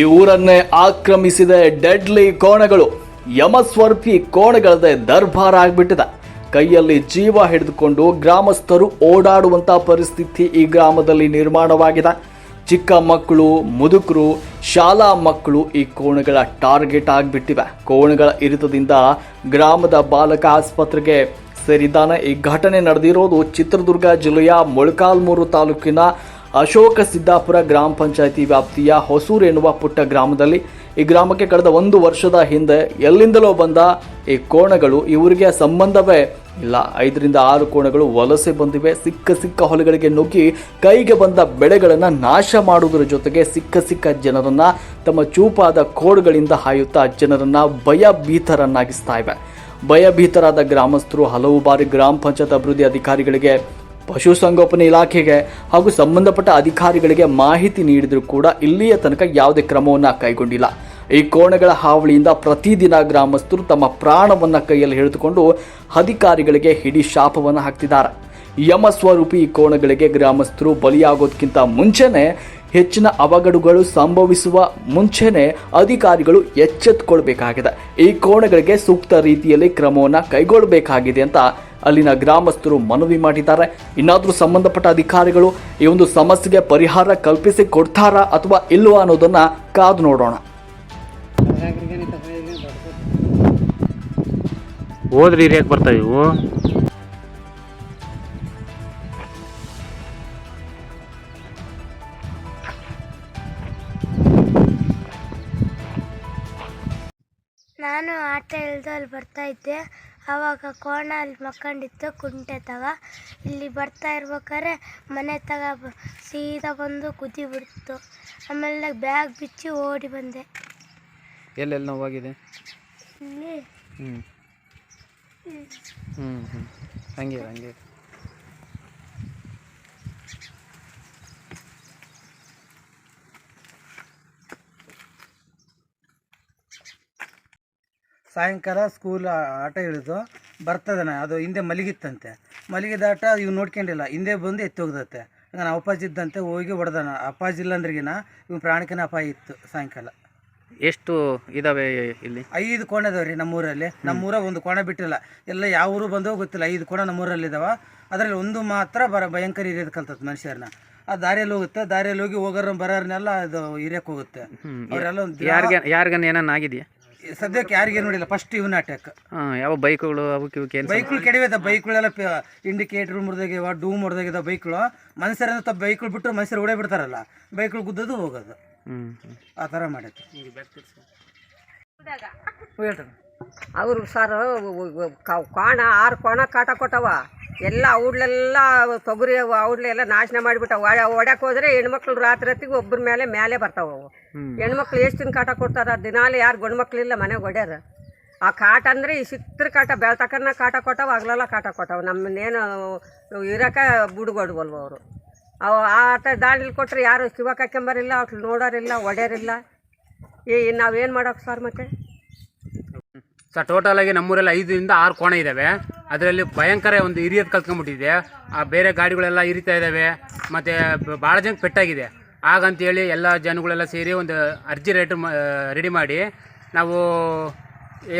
ಈ ಊರನ್ನೇ ಆಕ್ರಮಿಸಿದ ಡೆಡ್ಲಿ ಕೋಣಗಳು ಯಮಸ್ವರ್ಪಿ ಕೋಣಗಳದೇ ದರ್ಬಾರ ಆಗ್ಬಿಟ್ಟಿದೆ. ಕೈಯಲ್ಲಿ ಜೀವ ಹಿಡಿದುಕೊಂಡು ಗ್ರಾಮಸ್ಥರು ಓಡಾಡುವಂತ ಪರಿಸ್ಥಿತಿ ಈ ಗ್ರಾಮದಲ್ಲಿ ನಿರ್ಮಾಣವಾಗಿದೆ. ಚಿಕ್ಕ ಮಕ್ಕಳು, ಮುದುಕರು, ಶಾಲಾ ಮಕ್ಕಳು ಈ ಕೋಣಗಳ ಟಾರ್ಗೆಟ್ ಆಗಿಬಿಟ್ಟಿವೆ. ಕೋಣಗಳ ಇರಿತದಿಂದ ಗ್ರಾಮದ ಬಾಲಕ ಆಸ್ಪತ್ರೆಗೆ ಸೇರಿದ್ದಾನೆ. ಈ ಘಟನೆ ನಡೆದಿರೋದು ಚಿತ್ರದುರ್ಗ ಜಿಲ್ಲೆಯ ಮೊಳಕಾಲ್ಮೂರು ತಾಲೂಕಿನ ಅಶೋಕ ಸಿದ್ದಾಪುರ ಗ್ರಾಮ ಪಂಚಾಯಿತಿ ವ್ಯಾಪ್ತಿಯ ಹೊಸೂರು ಎನ್ನುವ ಪುಟ್ಟ ಗ್ರಾಮದಲ್ಲಿ ಈ ಗ್ರಾಮಕ್ಕೆ ಕಳೆದ ಒಂದು ವರ್ಷದ ಹಿಂದೆ ಎಲ್ಲಿಂದಲೋ ಬಂದ ಈ ಕೋಣಗಳು ಇವರಿಗೆ ಸಂಬಂಧವೇ ಇಲ್ಲ. ಐದರಿಂದ ಆರು ಕೋಣಗಳು ವಲಸೆ ಬಂದಿವೆ. ಸಿಕ್ಕ ಸಿಕ್ಕ ಹೊಲಗಳಿಗೆ ನುಗ್ಗಿ ಕೈಗೆ ಬಂದ ಬೆಳೆಗಳನ್ನು ನಾಶ ಮಾಡುವುದರ ಜೊತೆಗೆ ಸಿಕ್ಕ ಸಿಕ್ಕ ಜನರನ್ನು ತಮ್ಮ ಚೂಪಾದ ಕೋಡುಗಳಿಂದ ಹಾಯುತ್ತಾ ಜನರನ್ನು ಭಯಭೀತರನ್ನಾಗಿಸ್ತಾ ಇವೆ. ಭಯಭೀತರಾದ ಗ್ರಾಮಸ್ಥರು ಹಲವು ಬಾರಿ ಗ್ರಾಮ ಪಂಚಾಯತ್ ಅಭಿವೃದ್ಧಿ ಅಧಿಕಾರಿಗಳಿಗೆ ಪಶುಸಂಗೋಪನೆ ಇಲಾಖೆಗೆ ಹಾಗೂ ಸಂಬಂಧಪಟ್ಟ ಅಧಿಕಾರಿಗಳಿಗೆ ಮಾಹಿತಿ ನೀಡಿದರೂ ಕೂಡ ಇಲ್ಲಿಯ ತನಕ ಯಾವುದೇ ಕ್ರಮವನ್ನು ಕೈಗೊಂಡಿಲ್ಲ. ಈ ಕೋಣಗಳ ಹಾವಳಿಯಿಂದ ಪ್ರತಿದಿನ ಗ್ರಾಮಸ್ಥರು ತಮ್ಮ ಪ್ರಾಣವನ್ನ ಕೈಯಲ್ಲಿ ಹಿಡಿದುಕೊಂಡು ಅಧಿಕಾರಿಗಳಿಗೆ ಹಿಡಿ ಶಾಪವನ್ನು ಹಾಕ್ತಿದ್ದಾರೆ. ಯಮ ಸ್ವರೂಪಿ ಈ ಕೋಣಗಳಿಗೆ ಗ್ರಾಮಸ್ಥರು ಬಲಿಯಾಗೋದಕ್ಕಿಂತ ಮುಂಚೆನೆ ಹೆಚ್ಚಿನ ಅವಘಡಗಳು ಸಂಭವಿಸುವ ಮುಂಚೆನೆ ಅಧಿಕಾರಿಗಳು ಎಚ್ಚೆತ್ತುಕೊಳ್ಬೇಕಾಗಿದೆ ಈ ಕೋಣಗಳಿಗೆ ಸೂಕ್ತ ರೀತಿಯಲ್ಲಿ ಕ್ರಮವನ್ನು ಕೈಗೊಳ್ಳಬೇಕಾಗಿದೆ ಅಂತ ಅಲ್ಲಿನ ಗ್ರಾಮಸ್ಥರು ಮನವಿ ಮಾಡಿದ್ದಾರೆ. ಇನ್ನಾದರೂ ಸಂಬಂಧಪಟ್ಟ ಅಧಿಕಾರಿಗಳು ಈ ಒಂದು ಸಮಸ್ಯೆಗೆ ಪರಿಹಾರ ಕಲ್ಪಿಸಿ ಕೊಡ್ತಾರಾ ಅಥವಾ ಇಲ್ವಾ ಅನ್ನೋದನ್ನ ಕಾದು ನೋಡೋಣ. ಹೋದ್ರಿ ಹೇಗೆ ಬರ್ತಾ ಇವು. ನಾನು ಆಟ ಇಲ್ದಲ್ಲಿ ಅಲ್ಲಿ ಬರ್ತಾ ಇದ್ದೆ. ಆವಾಗ ಕೋಣ ಅಲ್ಲಿ ಮಕ್ಕಂಡಿತ್ತು ಕುಂಟೆ ತಗ. ಇಲ್ಲಿ ಬರ್ತಾ ಇರ್ಬೇಕಾದ್ರೆ ಮನೆ ತಗ ಸೀದಾ ಬಂದು ಕುದಿ ಬಿಡ್ತು. ಆಮೇಲೆ ಬ್ಯಾಗ್ ಬಿಚ್ಚಿ ಓಡಿ ಬಂದೆ. ಎಲ್ಲೆಲ್ಲಿ ನೋವಾಗಿದೆ? ಇಲ್ಲಿ. ಹ್ಞೂ ಹ್ಞೂ ಹ್ಞೂ ಹಂಗೆ ಹಂಗೆ. ಸಾಯಂಕಾಲ ಸ್ಕೂಲ್ ಆಟ ಇಳಿದು ಬರ್ತದನ ಅದು ಹಿಂದೆ ಮಲಗಿತ್ತಂತೆ. ಮಲಗಿದ ಆಟ ಇವ್ ನೋಡ್ಕೊಂಡಿಲ್ಲ ಹಿಂದೆ ಬಂದು ಎತ್ತೋಗ್ದತ್ತೆ ನಾನು ಅಪ್ಪಾಜಿ ಇದ್ದಂತೆ ಹೋಗಿ ಹೊಡೆದಾನ ಅಪ್ಪಾಜಿ ಇಲ್ಲ ಅಂದ್ರಿಗಿನ ಇವ್ ಪ್ರಾಣಕ್ಕಿನ ಅಪಾಯ ಇತ್ತು ಸಾಯಂಕಾಲ. ಎಷ್ಟು ಇದಾವೆ ಇಲ್ಲಿ? ಐದು ಕೋಣೆ ಅದಾವೆ ರೀ ನಮ್ಮೂರಲ್ಲಿ. ನಮ್ಮೂರ ಒಂದು ಕೋಣೆ ಬಿಟ್ಟಿಲ್ಲ. ಎಲ್ಲ ಯಾವ ಊರು ಬಂದೋ ಗೊತ್ತಿಲ್ಲ ಐದು ಕೋಣೆ ನಮ್ಮೂರಲ್ಲಿ ಇದಾವ. ಅದರಲ್ಲಿ ಒಂದು ಮಾತ್ರ ಬರ ಭಯಂಕರ ಹಿರಿಯೋದು ಕಲ್ತದ ಮನುಷ್ಯರನ್ನ. ಆ ದಾರಿಯಲ್ಲಿ ಹೋಗುತ್ತೆ ದಾರಿಯಲ್ಲಿ ಹೋಗಿ ಹೋಗೋರ ಬರೋರ್ನೆಲ್ಲ ಅದು ಹಿರಿಯಕ್ಕೆ ಹೋಗುತ್ತೆ. ಅವರೆಲ್ಲ ಒಂದು ಯಾರಿಗೆ ಯಾರಿಗನ್ನ ಏನಾನ ಆಗಿದೆಯಾ? ಸದ್ಯಕ್ಕೆ ಯಾರಿಗೇನು ನೋಡಿಲ್ಲ. ಫಸ್ಟ್ ಇವನ್ ಅಟ್ಯಾಕ್ ಹಾಂ ಯಾವ ಬೈಕ್ಗಳು ಅವಕ್ಕೆ ಇವಕ್ಕೆ ಏನು ಬೈಕ್ಗಳು ಕೆಡವಿದ ಬೈಕ್ಗಳೆಲ್ಲ ಇಂಡಿಕೇಟರ್ ಮುರಿದಾಗ ಡೂ ಮುರಿದಾಗ್ಯದ ಬೈಕ್ಗಳು. ಮನ್ಸರಂತ ತಪ್ಪು ಬೈಕ್ಗಳು ಬಿಟ್ಟರೆ ಮನುಷ್ಯರು ಓಡೇ ಬಿಡ್ತಾರಲ್ಲ. ಬೈಕ್ಗಳು ಗುದ್ದದು ಹೋಗೋದು. ಆ ಥರ ಮಾಡೈತೆ ಹೇಳ್ರಿ. ಅವರು ಸರ್ ಕಾಣ ಆರು ಕೋಣ ಕಾಟ ಕೊಟ್ಟವ. ಎಲ್ಲ ಔಡ್ಲೆಲ್ಲ ತೊಗರಿ ಔಡ್ಲೆಲ್ಲ ನಾಶನ ಮಾಡಿಬಿಟ್ಟವು ಒಡ್ಯಾಕೆ ಹೋದ್ರೆ ಹೆಣ್ಮಕ್ಳು ರಾತ್ರಿ ಹೊತ್ತಿಗೆ ಒಬ್ಬರ ಮೇಲೆ ಮೇಲೆ ಬರ್ತಾವೆ ಅವು. ಹೆಣ್ಮಕ್ಳು ಎಷ್ಟು ದಿನ ಕಾಟ ಕೊಡ್ತಾರೆ? ದಿನಾಲು ಯಾರು ಗಂಡ್ಮಕ್ಳಿಲ್ಲ ಮನೆಗೆ ಹೊಡ್ಯಾರ ಆ ಕಾಟ ಅಂದರೆ ಈ ಸಿತ್ರ ಕಾಟ ಬೆಳ್ತಕ್ಕನ್ನ ಕಾಟ ಕೊಟ್ಟವು ಹಗಲೆಲ್ಲ ಕಾಟ ಕೊಟ್ಟವು. ನಮ್ಮನ್ನೇನು ಇರೋಕೆ ಬುಡ್ಗೊಡ್ವಲ್ವ ಅವರು. ಅವು ಆ ಆಟ ದಾಂಡ್ಲಿ ಕೊಟ್ಟರೆ ಯಾರು ಶಿವ ಕಾಕೊಂಬರಿಲ್ಲ ಅವ್ರು ನೋಡೋರಿಲ್ಲ ಒಡೆಯರಿಲ್ಲ. ಏ ನಾವೇನು ಮಾಡೋಕೆ ಸರ್ ಮತ್ತೆ? ಸರ್ ಟೋಟಲಾಗಿ ನಮ್ಮೂರಲ್ಲಿ ಐದರಿಂದ ಆರು ಕೋಣೆ ಇದ್ದಾವೆ ಅದರಲ್ಲಿ ಭಯಂಕರ ಒಂದು ಹಿರಿಯದ್ ಕಲ್ತ್ಕೊಂಡ್ಬಿಟ್ಟಿದೆ. ಆ ಬೇರೆ ಗಾಡಿಗಳೆಲ್ಲ ಇರಿತಾ ಇದ್ದಾವೆ ಮತ್ತು ಭಾಳ ಜನ ಪೆಟ್ಟಾಗಿದೆ. ಹಾಗಂತೇಳಿ ಎಲ್ಲ ಜನಗಳೆಲ್ಲ ಸೇರಿ ಒಂದು ಅರ್ಜಿ ರೇಟ್ ರೆಡಿ ಮಾಡಿ ನಾವು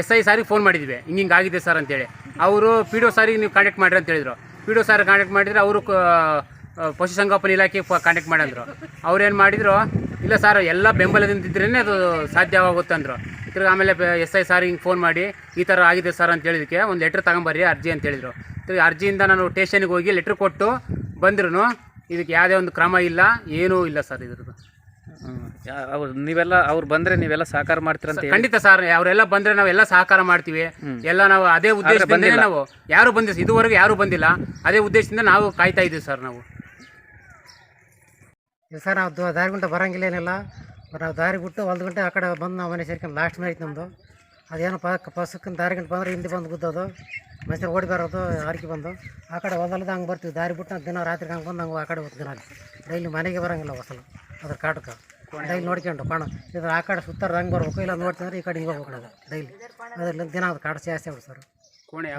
ಎಸ್ ಐ ಸಾರಿಗೆ ಫೋನ್ ಮಾಡಿದ್ವಿ. ಹಿಂಗೆ ಆಗಿದೆ ಸರ್ ಅಂತೇಳಿ. ಅವರು ಪಿ ಡಿ ಒ ಸಾರಿಗೆ ನೀವು ಕಾಂಟ್ಯಾಕ್ಟ್ ಮಾಡಿರಿ ಅಂತ ಹೇಳಿದ್ರು. ಪಿ ಡಿ ಒ ಸಾರಿಗೆ ಕಾಂಟ್ಯಾಕ್ಟ್ ಮಾಡಿದರೆ ಅವರು ಪಶುಸಂಗೋಪನೆ ಇಲಾಖೆ ಕಾಂಟ್ಯಾಕ್ಟ್ ಮಾಡಿದ್ರು. ಅವ್ರು ಏನು ಮಾಡಿದ್ರು, ಇಲ್ಲ ಸರ್, ಎಲ್ಲ ಬೆಂಬಲದಿಂದ ಇದ್ರೇ ಅದು ಸಾಧ್ಯವಾಗುತ್ತೆ ಅಂದರು. ತಿರ್ಗಿ ಆಮೇಲೆ ಎಸ್ ಐ ಸಾರ್ ಹಿಂಗೆ ಫೋನ್ ಮಾಡಿ ಈ ಥರ ಆಗಿದೆ ಸರ್ ಅಂತ ಹೇಳಿದಕ್ಕೆ ಒಂದು ಲೆಟ್ರ್ ತಗೊಂಬರ್ರಿ ಅರ್ಜಿ ಅಂತ ಹೇಳಿದರು. ತಿರ್ಗಿ ಅರ್ಜಿಯಿಂದ ನಾನು ಟೇಷನಿಗೆ ಹೋಗಿ ಲೆಟ್ರ್ ಕೊಟ್ಟು ಬಂದ್ರು ಇದಕ್ಕೆ ಯಾವುದೇ ಒಂದು ಕ್ರಮ ಇಲ್ಲ ಏನೂ ಇಲ್ಲ ಸರ್ ಇದ್ರದ್ದು. ಅವ್ರು ನೀವೆಲ್ಲ ಅವ್ರು ಬಂದರೆ ನೀವೆಲ್ಲ ಸಹಕಾರ ಮಾಡ್ತೀರಂತ ಅಂತ ಖಂಡಿತ ಸರ್ ಅವರೆಲ್ಲ ಬಂದ್ರೆ ನಾವೆಲ್ಲ ಸಹಕಾರ ಮಾಡ್ತೀವಿ. ಎಲ್ಲ ನಾವು ಅದೇ ಉದ್ದೇಶದಿಂದ ನಾವು ಯಾರು ಬಂದಿಲ್ಲ ಇದುವರೆಗೂ ಯಾರು ಬಂದಿಲ್ಲ. ಅದೇ ಉದ್ದೇಶದಿಂದ ನಾವು ಕಾಯ್ತಾ ಇದ್ದೀವಿ ಸರ್ ನಾವು. ಸರ್ ನಾವು ದಾರಿಗುಂಟ ದಾರಿ ಬರಂಗಿಲ್ಲ ಏನಿಲ್ಲ. ನಾವು ದಾರಿ ಬಿಟ್ಟು ಒಂದು ಗಂಟೆ ಆ ಕಡೆ ಬಂದು ನಾವು ಮನೆ ಸೇರ್ಕೊಂಡು ಲಾಸ್ಟ್ ಮೇಲೆ ಐತೆ ನಮ್ಮದು ಅದೇನು ಪಕ್ಕ ಪಸಕ್ಕನ ದಾರಿ ಗಂಟೆ ಬಂದರೆ ಹಿಂದೆ ಬಂದು ಗುದ್ದೋದು ಮೈಸೂರು ಓಡಿ ಬರೋದು ಹಾರಿಕೆ ಬಂದು, ಆ ಕಡೆ ಹೊಲದ ಹಂಗೆ ಬರ್ತೀವಿ. ದಾರಿ ಬಿಟ್ಟು ನಾವು ದಿನ ರಾತ್ರಿ ಹಂಗೆ ಬಂದು ಹಂಗೆ ಆ ಕಡೆ ಹೋಗ್ತೀವಿ ನಾನು ಡೈಲಿ ಮನೆಗೆ ಬರೋಂಗಿಲ್ಲ ಹೊಸಲು ಅದ್ರ ಕಾಟಕ್ಕೆ ಡೈಲಿ ನೋಡ್ಕೊಂಡು ಕಾಣ. ಇದು ಆ ಕಡೆ ಸುತ್ತಾರ ಹಂಗೆ ಬರ್ಬೇಕು, ಇಲ್ಲ ನೋಡ್ತಿದ್ರೆ ಈ ಕಡೆ ಹಿಂಗೆ ಹೋಗ್ಬೇಕು ಡೈಲಿ. ಅದರಲ್ಲಿ ದಿನ ಅದು ಕಾಡು ಜಾಸ್ತಿ ಆಗ್ಬಿಡು ಸರ್. ಕೋಣೆ